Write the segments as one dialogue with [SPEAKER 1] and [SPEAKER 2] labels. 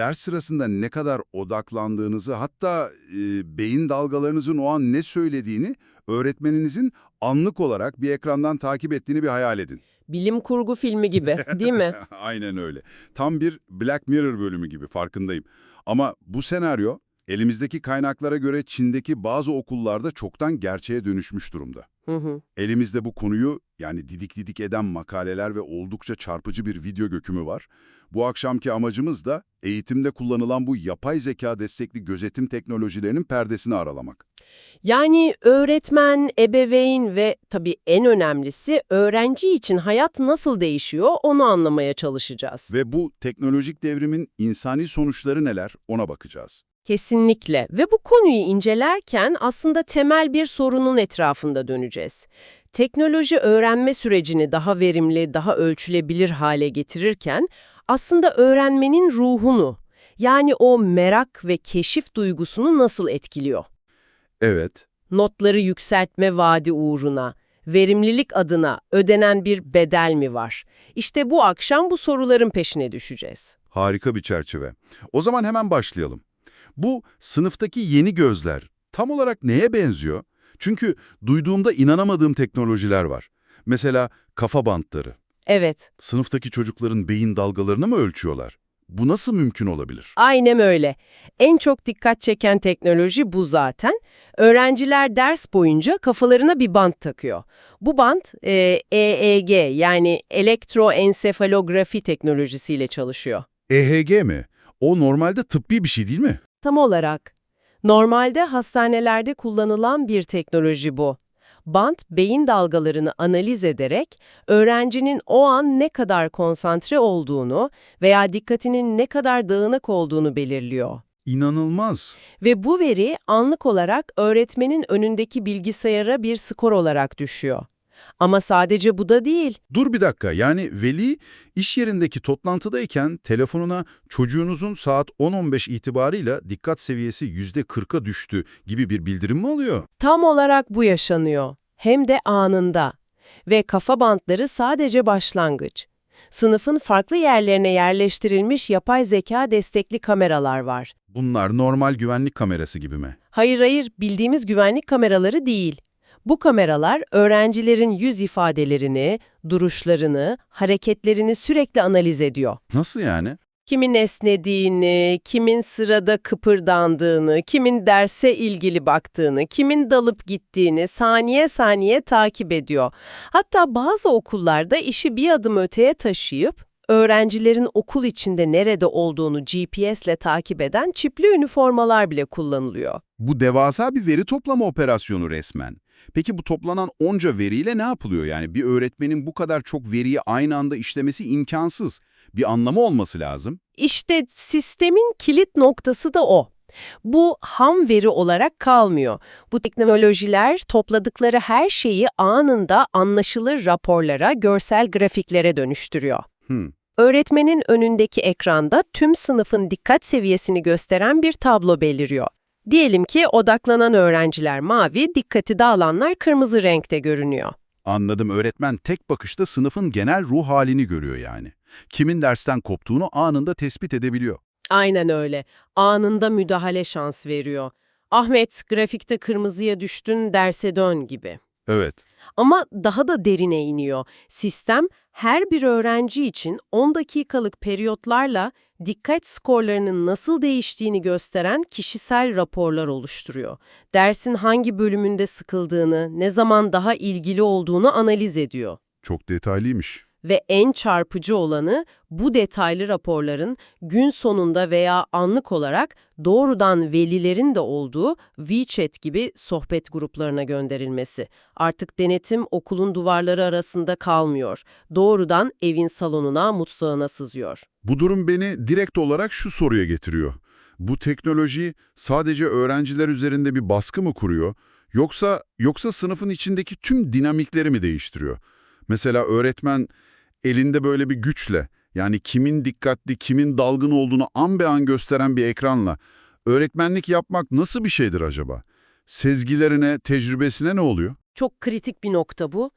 [SPEAKER 1] ders sırasında ne kadar odaklandığınızı hatta e, beyin dalgalarınızın o an ne söylediğini öğretmeninizin anlık olarak bir ekrandan takip ettiğini bir hayal edin.
[SPEAKER 2] Bilim kurgu filmi gibi değil mi?
[SPEAKER 1] Aynen öyle. Tam bir Black Mirror bölümü gibi farkındayım. Ama bu senaryo elimizdeki kaynaklara göre Çin'deki bazı okullarda çoktan gerçeğe dönüşmüş durumda.
[SPEAKER 2] Hı hı.
[SPEAKER 1] Elimizde bu konuyu yani didik didik eden makaleler ve oldukça çarpıcı bir video gökümü var. Bu akşamki amacımız da eğitimde kullanılan bu yapay zeka destekli gözetim teknolojilerinin perdesini aralamak.
[SPEAKER 2] Yani öğretmen, ebeveyn ve tabii en önemlisi öğrenci için hayat nasıl değişiyor onu anlamaya çalışacağız.
[SPEAKER 1] Ve bu teknolojik devrimin insani sonuçları neler ona bakacağız.
[SPEAKER 2] Kesinlikle ve bu konuyu incelerken aslında temel bir sorunun etrafında döneceğiz. Teknoloji öğrenme sürecini daha verimli, daha ölçülebilir hale getirirken aslında öğrenmenin ruhunu yani o merak ve keşif duygusunu nasıl etkiliyor?
[SPEAKER 1] Evet,
[SPEAKER 2] Notları yükseltme vaadi uğruna, verimlilik adına ödenen bir bedel mi var? İşte bu akşam bu soruların peşine düşeceğiz.
[SPEAKER 1] harika bir çerçeve. O zaman hemen başlayalım. Bu sınıftaki yeni gözler tam olarak neye benziyor? Çünkü duyduğumda inanamadığım teknolojiler var. Mesela kafa bantları.
[SPEAKER 2] Evet,
[SPEAKER 1] Sınıftaki çocukların beyin dalgalarını mı ölçüyorlar? Bu nasıl mümkün olabilir?
[SPEAKER 2] aynen öyle. En çok dikkat çeken teknoloji bu zaten. Öğrenciler ders boyunca kafalarına bir bant takıyor. Bu bant e, EEG yani elektroensefalografi teknolojisiyle çalışıyor.
[SPEAKER 1] EHG mi? O normalde tıbbi bir şey değil mi?
[SPEAKER 2] Tam olarak. Normalde hastanelerde kullanılan bir teknoloji bu. Bant, beyin dalgalarını analiz ederek öğrencinin o an ne kadar konsantre olduğunu veya dikkatinin ne kadar dağınık olduğunu belirliyor.
[SPEAKER 1] İnanılmaz.
[SPEAKER 2] Ve bu veri anlık olarak öğretmenin önündeki bilgisayara bir skor olarak düşüyor. Ama sadece bu da değil.
[SPEAKER 1] Dur bir dakika yani veli iş yerindeki toplantıdayken telefonuna çocuğunuzun saat 10-15 itibarıyla dikkat seviyesi %40'a düştü gibi bir bildirim mi alıyor?
[SPEAKER 2] Tam olarak bu yaşanıyor. Hem de anında. Ve kafa bantları sadece başlangıç. Sınıfın farklı yerlerine yerleştirilmiş yapay zeka destekli kameralar var.
[SPEAKER 1] Bunlar normal güvenlik kamerası gibi mi?
[SPEAKER 2] Hayır hayır, bildiğimiz güvenlik kameraları değil. Bu kameralar öğrencilerin yüz ifadelerini, duruşlarını, hareketlerini sürekli analiz ediyor.
[SPEAKER 1] Nasıl yani?
[SPEAKER 2] Kimin esnediğini, kimin sırada kıpırdandığını, kimin derse ilgili baktığını, kimin dalıp gittiğini saniye saniye takip ediyor. Hatta bazı okullarda işi bir adım öteye taşıyıp öğrencilerin okul içinde nerede olduğunu GPS'le takip eden çipli üniformalar bile kullanılıyor.
[SPEAKER 1] Bu devasa bir veri toplama operasyonu resmen. Peki bu toplanan onca veriyle ne yapılıyor? Yani bir öğretmenin bu kadar çok veriyi aynı anda işlemesi imkansız. Bir anlamı olması lazım.
[SPEAKER 2] İşte sistemin kilit noktası da o. Bu ham veri olarak kalmıyor. Bu teknolojiler topladıkları her şeyi anında anlaşılır raporlara, görsel grafiklere dönüştürüyor.
[SPEAKER 1] Hmm.
[SPEAKER 2] Öğretmenin önündeki ekranda tüm sınıfın dikkat seviyesini gösteren bir tablo beliriyor. Diyelim ki odaklanan öğrenciler mavi, dikkati dağılanlar kırmızı renkte görünüyor.
[SPEAKER 1] Anladım öğretmen tek bakışta sınıfın genel ruh halini görüyor yani. Kimin dersten koptuğunu anında tespit edebiliyor.
[SPEAKER 2] Aynen öyle. Anında müdahale şans veriyor. Ahmet, grafikte kırmızıya düştün, derse dön gibi.
[SPEAKER 1] Evet.
[SPEAKER 2] Ama daha da derine iniyor. Sistem her bir öğrenci için 10 dakikalık periyotlarla dikkat skorlarının nasıl değiştiğini gösteren kişisel raporlar oluşturuyor. Dersin hangi bölümünde sıkıldığını, ne zaman daha ilgili olduğunu analiz ediyor.
[SPEAKER 1] Çok detaylıymış.
[SPEAKER 2] Ve en çarpıcı olanı bu detaylı raporların gün sonunda veya anlık olarak doğrudan velilerin de olduğu WeChat gibi sohbet gruplarına gönderilmesi. Artık denetim okulun duvarları arasında kalmıyor. Doğrudan evin salonuna, mutfağına sızıyor.
[SPEAKER 1] Bu durum beni direkt olarak şu soruya getiriyor. Bu teknoloji sadece öğrenciler üzerinde bir baskı mı kuruyor? Yoksa yoksa sınıfın içindeki tüm dinamikleri mi değiştiriyor? Mesela öğretmen elinde böyle bir güçle, yani kimin dikkatli, kimin dalgın olduğunu an be an gösteren bir ekranla öğretmenlik yapmak nasıl bir şeydir acaba? Sezgilerine, tecrübesine ne oluyor?
[SPEAKER 2] Çok kritik bir nokta bu.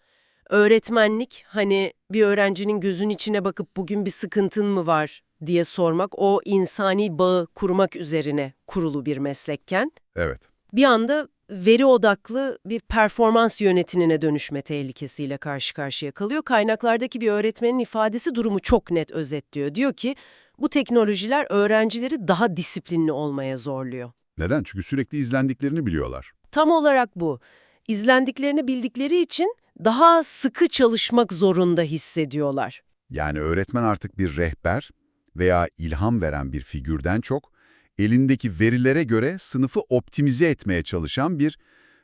[SPEAKER 2] Öğretmenlik hani bir öğrencinin gözün içine bakıp bugün bir sıkıntın mı var diye sormak o insani bağı kurmak üzerine kurulu bir meslekken
[SPEAKER 1] Evet.
[SPEAKER 2] bir anda veri odaklı bir performans yönetimine dönüşme tehlikesiyle karşı karşıya kalıyor. Kaynaklardaki bir öğretmenin ifadesi durumu çok net özetliyor. Diyor ki bu teknolojiler öğrencileri daha disiplinli olmaya zorluyor.
[SPEAKER 1] Neden? Çünkü sürekli izlendiklerini biliyorlar.
[SPEAKER 2] Tam olarak bu. İzlendiklerini bildikleri için daha sıkı çalışmak zorunda hissediyorlar.
[SPEAKER 1] Yani öğretmen artık bir rehber veya ilham veren bir figürden çok, elindeki verilere göre sınıfı optimize etmeye çalışan bir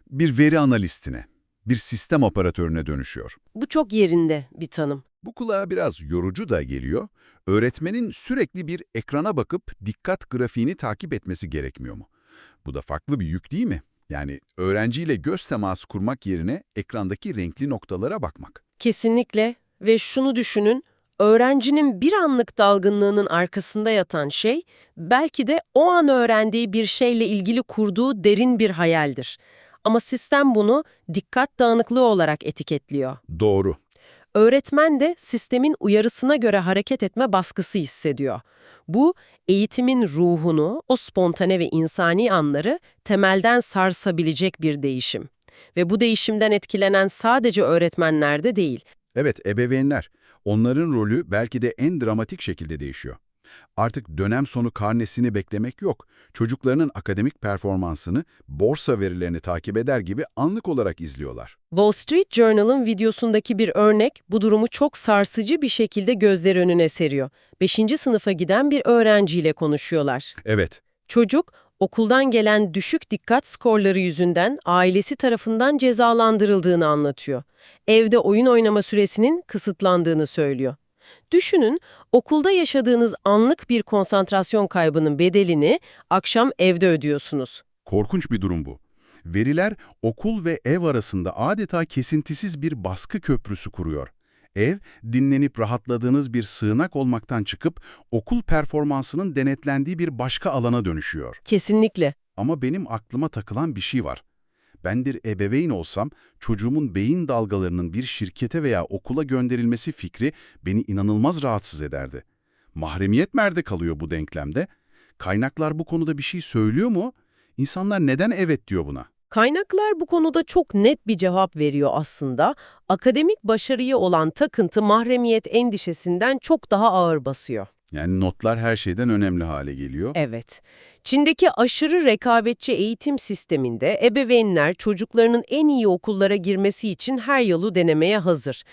[SPEAKER 1] bir veri analistine, bir sistem operatörüne dönüşüyor.
[SPEAKER 2] Bu çok yerinde bir tanım.
[SPEAKER 1] Bu kulağa biraz yorucu da geliyor. Öğretmenin sürekli bir ekrana bakıp dikkat grafiğini takip etmesi gerekmiyor mu? Bu da farklı bir yük değil mi? Yani öğrenciyle göz teması kurmak yerine ekrandaki renkli noktalara bakmak.
[SPEAKER 2] Kesinlikle ve şunu düşünün, öğrencinin bir anlık dalgınlığının arkasında yatan şey, belki de o an öğrendiği bir şeyle ilgili kurduğu derin bir hayaldir. Ama sistem bunu dikkat dağınıklığı olarak etiketliyor.
[SPEAKER 1] Doğru.
[SPEAKER 2] Öğretmen de sistemin uyarısına göre hareket etme baskısı hissediyor. Bu, eğitimin ruhunu, o spontane ve insani anları temelden sarsabilecek bir değişim. Ve bu değişimden etkilenen sadece öğretmenler de değil.
[SPEAKER 1] Evet, ebeveynler. Onların rolü belki de en dramatik şekilde değişiyor. Artık dönem sonu karnesini beklemek yok. Çocuklarının akademik performansını, borsa verilerini takip eder gibi anlık olarak izliyorlar.
[SPEAKER 2] Wall Street Journal'ın videosundaki bir örnek bu durumu çok sarsıcı bir şekilde gözler önüne seriyor. 5. sınıfa giden bir öğrenciyle konuşuyorlar.
[SPEAKER 1] Evet,
[SPEAKER 2] Çocuk, okuldan gelen düşük dikkat skorları yüzünden ailesi tarafından cezalandırıldığını anlatıyor. Evde oyun oynama süresinin kısıtlandığını söylüyor. Düşünün, okulda yaşadığınız anlık bir konsantrasyon kaybının bedelini akşam evde ödüyorsunuz.
[SPEAKER 1] korkunç bir durum bu. Veriler okul ve ev arasında adeta kesintisiz bir baskı köprüsü kuruyor. Ev, dinlenip rahatladığınız bir sığınak olmaktan çıkıp okul performansının denetlendiği bir başka alana dönüşüyor.
[SPEAKER 2] Kesinlikle.
[SPEAKER 1] Ama benim aklıma takılan bir şey var. Ben bir ebeveyn olsam çocuğumun beyin dalgalarının bir şirkete veya okula gönderilmesi fikri beni inanılmaz rahatsız ederdi. Mahremiyet nerede kalıyor bu denklemde? Kaynaklar bu konuda bir şey söylüyor mu? İnsanlar neden evet diyor buna?
[SPEAKER 2] Kaynaklar bu konuda çok net bir cevap veriyor aslında. Akademik başarıya olan takıntı mahremiyet endişesinden çok daha ağır basıyor.
[SPEAKER 1] Yani notlar her şeyden önemli hale geliyor.
[SPEAKER 2] Evet. Çin'deki aşırı rekabetçi eğitim sisteminde ebeveynler çocuklarının en iyi okullara girmesi için her yolu denemeye hazır.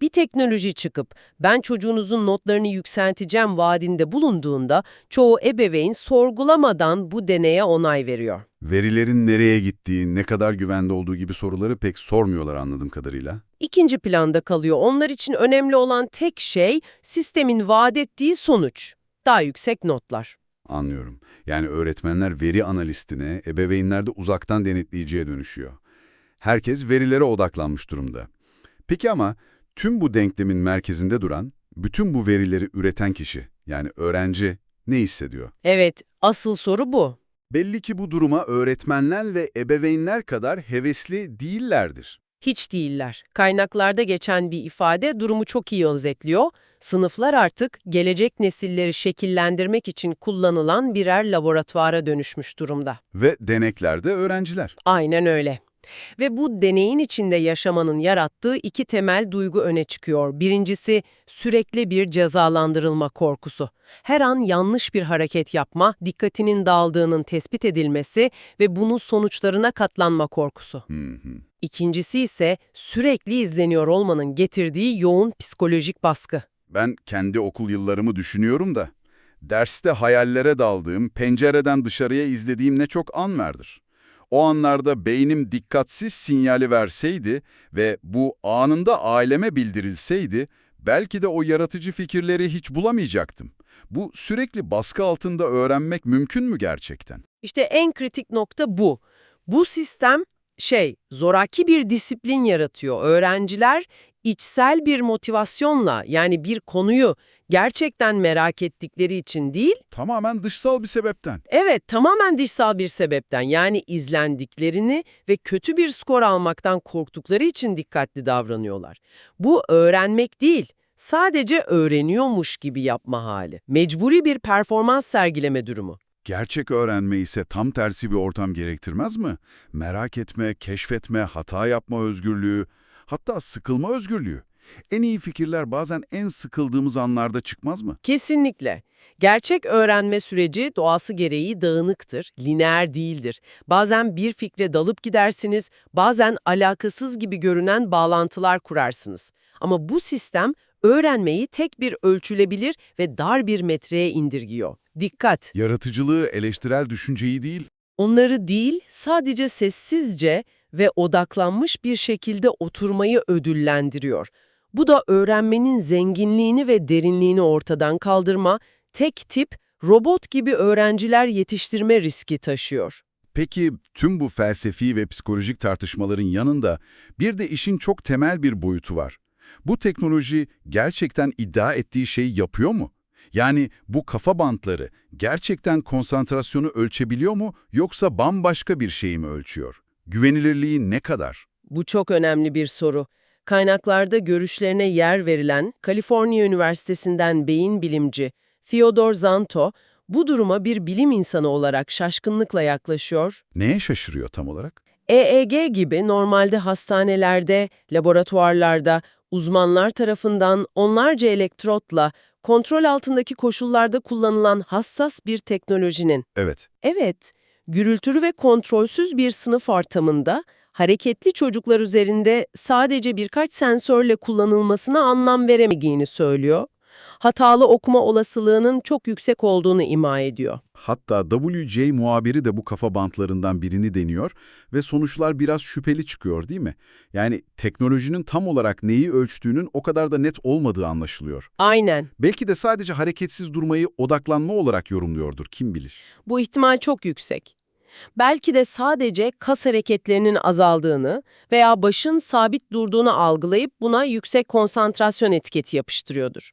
[SPEAKER 2] Bir teknoloji çıkıp ben çocuğunuzun notlarını yükselteceğim vaadinde bulunduğunda çoğu ebeveyn sorgulamadan bu deneye onay veriyor.
[SPEAKER 1] Verilerin nereye gittiği, ne kadar güvende olduğu gibi soruları pek sormuyorlar anladığım kadarıyla.
[SPEAKER 2] İkinci planda kalıyor. Onlar için önemli olan tek şey sistemin vaat ettiği sonuç. Daha yüksek notlar.
[SPEAKER 1] Anlıyorum. Yani öğretmenler veri analistine, ebeveynler de uzaktan denetleyiciye dönüşüyor. Herkes verilere odaklanmış durumda. Peki ama tüm bu denklemin merkezinde duran, bütün bu verileri üreten kişi, yani öğrenci ne hissediyor?
[SPEAKER 2] Evet, asıl soru bu.
[SPEAKER 1] Belli ki bu duruma öğretmenler ve ebeveynler kadar hevesli değillerdir.
[SPEAKER 2] Hiç değiller. Kaynaklarda geçen bir ifade durumu çok iyi özetliyor. Sınıflar artık gelecek nesilleri şekillendirmek için kullanılan birer laboratuvara dönüşmüş durumda.
[SPEAKER 1] Ve deneklerde öğrenciler.
[SPEAKER 2] Aynen öyle. Ve bu deneyin içinde yaşamanın yarattığı iki temel duygu öne çıkıyor. Birincisi sürekli bir cezalandırılma korkusu. Her an yanlış bir hareket yapma, dikkatinin dağıldığının tespit edilmesi ve bunun sonuçlarına katlanma korkusu.
[SPEAKER 1] Hı hı.
[SPEAKER 2] İkincisi ise sürekli izleniyor olmanın getirdiği yoğun psikolojik baskı.
[SPEAKER 1] Ben kendi okul yıllarımı düşünüyorum da, derste hayallere daldığım, pencereden dışarıya izlediğim ne çok an vardır. O anlarda beynim dikkatsiz sinyali verseydi ve bu anında aileme bildirilseydi, belki de o yaratıcı fikirleri hiç bulamayacaktım. Bu sürekli baskı altında öğrenmek mümkün mü gerçekten?
[SPEAKER 2] İşte en kritik nokta bu. Bu sistem şey, zoraki bir disiplin yaratıyor. Öğrenciler içsel bir motivasyonla yani bir konuyu gerçekten merak ettikleri için değil,
[SPEAKER 1] Tamamen dışsal bir sebepten.
[SPEAKER 2] evet tamamen dışsal bir sebepten yani izlendiklerini ve kötü bir skor almaktan korktukları için dikkatli davranıyorlar. Bu öğrenmek değil, sadece öğreniyormuş gibi yapma hali. Mecburi bir performans sergileme durumu.
[SPEAKER 1] Gerçek öğrenme ise tam tersi bir ortam gerektirmez mi? Merak etme, keşfetme, hata yapma özgürlüğü, hatta sıkılma özgürlüğü. En iyi fikirler bazen en sıkıldığımız anlarda çıkmaz mı?
[SPEAKER 2] Kesinlikle. Gerçek öğrenme süreci doğası gereği dağınıktır, lineer değildir. Bazen bir fikre dalıp gidersiniz, bazen alakasız gibi görünen bağlantılar kurarsınız. Ama bu sistem öğrenmeyi tek bir ölçülebilir ve dar bir metreye indirgiyor. Dikkat!
[SPEAKER 1] Yaratıcılığı, eleştirel düşünceyi değil,
[SPEAKER 2] Onları değil, sadece sessizce ve odaklanmış bir şekilde oturmayı ödüllendiriyor. Bu da öğrenmenin zenginliğini ve derinliğini ortadan kaldırma, tek tip, robot gibi öğrenciler yetiştirme riski taşıyor.
[SPEAKER 1] Peki tüm bu felsefi ve psikolojik tartışmaların yanında bir de işin çok temel bir boyutu var. Bu teknoloji gerçekten iddia ettiği şeyi yapıyor mu? Yani bu kafa bantları gerçekten konsantrasyonu ölçebiliyor mu yoksa bambaşka bir şeyi mi ölçüyor? Güvenilirliği ne kadar?
[SPEAKER 2] Bu çok önemli bir soru. Kaynaklarda görüşlerine yer verilen Kaliforniya Üniversitesi'nden beyin bilimci Theodor Zanto, bu duruma bir bilim insanı olarak şaşkınlıkla yaklaşıyor
[SPEAKER 1] Neye şaşırıyor tam olarak?
[SPEAKER 2] EEG gibi normalde hastanelerde, laboratuvarlarda, uzmanlar tarafından onlarca elektrotla kontrol altındaki koşullarda kullanılan hassas bir teknolojinin,
[SPEAKER 1] Evet,
[SPEAKER 2] evet, gürültülü ve kontrolsüz bir sınıf ortamında hareketli çocuklar üzerinde sadece birkaç sensörle kullanılmasına anlam veremediğini söylüyor. Hatalı okuma olasılığının çok yüksek olduğunu ima ediyor.
[SPEAKER 1] Hatta WJ muhabiri de bu kafa bantlarından birini deniyor ve sonuçlar biraz şüpheli çıkıyor değil mi? Yani teknolojinin tam olarak neyi ölçtüğünün o kadar da net olmadığı anlaşılıyor.
[SPEAKER 2] Aynen.
[SPEAKER 1] Belki de sadece hareketsiz durmayı odaklanma olarak yorumluyordur, kim bilir.
[SPEAKER 2] Bu ihtimal çok yüksek. Belki de sadece kas hareketlerinin azaldığını veya başın sabit durduğunu algılayıp buna yüksek konsantrasyon etiketi yapıştırıyordur.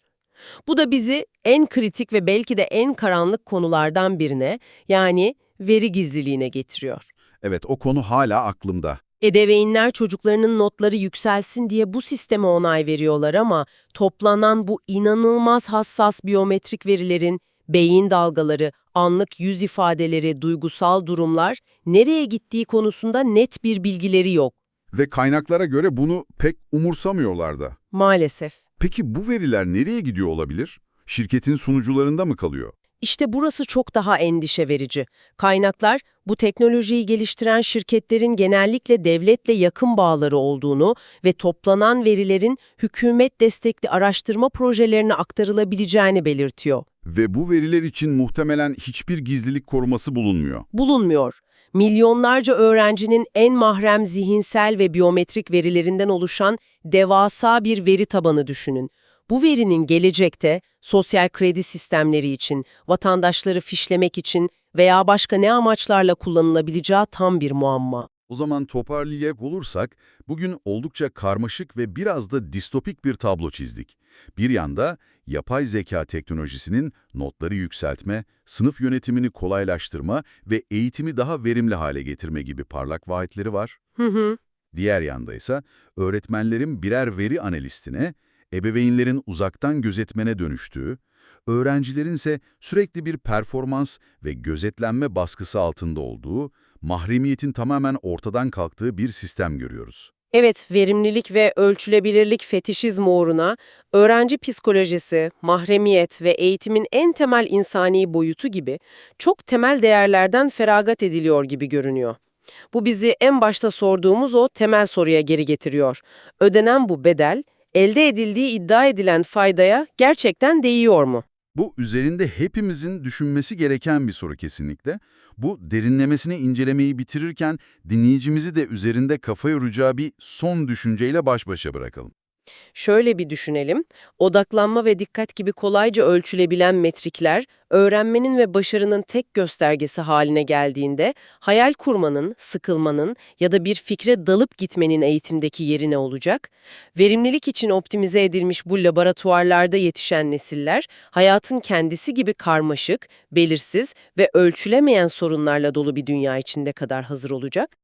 [SPEAKER 2] Bu da bizi en kritik ve belki de en karanlık konulardan birine yani veri gizliliğine getiriyor.
[SPEAKER 1] Evet, o konu hala aklımda.
[SPEAKER 2] Ebeveynler çocuklarının notları yükselsin diye bu sisteme onay veriyorlar ama toplanan bu inanılmaz hassas biyometrik verilerin beyin dalgaları, anlık yüz ifadeleri, duygusal durumlar nereye gittiği konusunda net bir bilgileri yok
[SPEAKER 1] Ve kaynaklara göre bunu pek umursamıyorlar da.
[SPEAKER 2] maalesef.
[SPEAKER 1] Peki bu veriler nereye gidiyor olabilir? Şirketin sunucularında mı kalıyor?
[SPEAKER 2] İşte burası çok daha endişe verici. Kaynaklar bu teknolojiyi geliştiren şirketlerin genellikle devletle yakın bağları olduğunu ve toplanan verilerin hükümet destekli araştırma projelerine aktarılabileceğini belirtiyor.
[SPEAKER 1] Ve bu veriler için muhtemelen hiçbir gizlilik koruması bulunmuyor.
[SPEAKER 2] bulunmuyor. Milyonlarca öğrencinin en mahrem zihinsel ve biyometrik verilerinden oluşan devasa bir veri tabanı düşünün. Bu verinin gelecekte sosyal kredi sistemleri için, vatandaşları fişlemek için veya başka ne amaçlarla kullanılabileceği tam bir muamma.
[SPEAKER 1] O zaman toparlayacak olursak, bugün oldukça karmaşık ve biraz da distopik bir tablo çizdik. Bir yanda yapay zeka teknolojisinin notları yükseltme, sınıf yönetimini kolaylaştırma ve eğitimi daha verimli hale getirme gibi parlak vaatleri var.
[SPEAKER 2] Hı hı.
[SPEAKER 1] Diğer yanda ise öğretmenlerin birer veri analistine, ebeveynlerin uzaktan gözetmene dönüştüğü, öğrencilerin ise sürekli bir performans ve gözetlenme baskısı altında olduğu, mahremiyetin tamamen ortadan kalktığı bir sistem görüyoruz.
[SPEAKER 2] Evet, verimlilik ve ölçülebilirlik fetişizmi uğruna öğrenci psikolojisi, mahremiyet ve eğitimin en temel insani boyutu gibi çok temel değerlerden feragat ediliyor gibi görünüyor. Bu bizi en başta sorduğumuz o temel soruya geri getiriyor. Ödenen bu bedel, elde edildiği iddia edilen faydaya gerçekten değiyor mu?
[SPEAKER 1] Bu üzerinde hepimizin düşünmesi gereken bir soru kesinlikle. Bu derinlemesine incelemeyi bitirirken dinleyicimizi de üzerinde kafa yoracağı bir son düşünceyle baş başa bırakalım.
[SPEAKER 2] Şöyle bir düşünelim. Odaklanma ve dikkat gibi kolayca ölçülebilen metrikler, öğrenmenin ve başarının tek göstergesi haline geldiğinde, hayal kurmanın, sıkılmanın ya da bir fikre dalıp gitmenin eğitimdeki yeri ne olacak? Verimlilik için optimize edilmiş bu laboratuvarlarda yetişen nesiller, hayatın kendisi gibi karmaşık, belirsiz ve ölçülemeyen sorunlarla dolu bir dünya içinde kadar hazır olacak?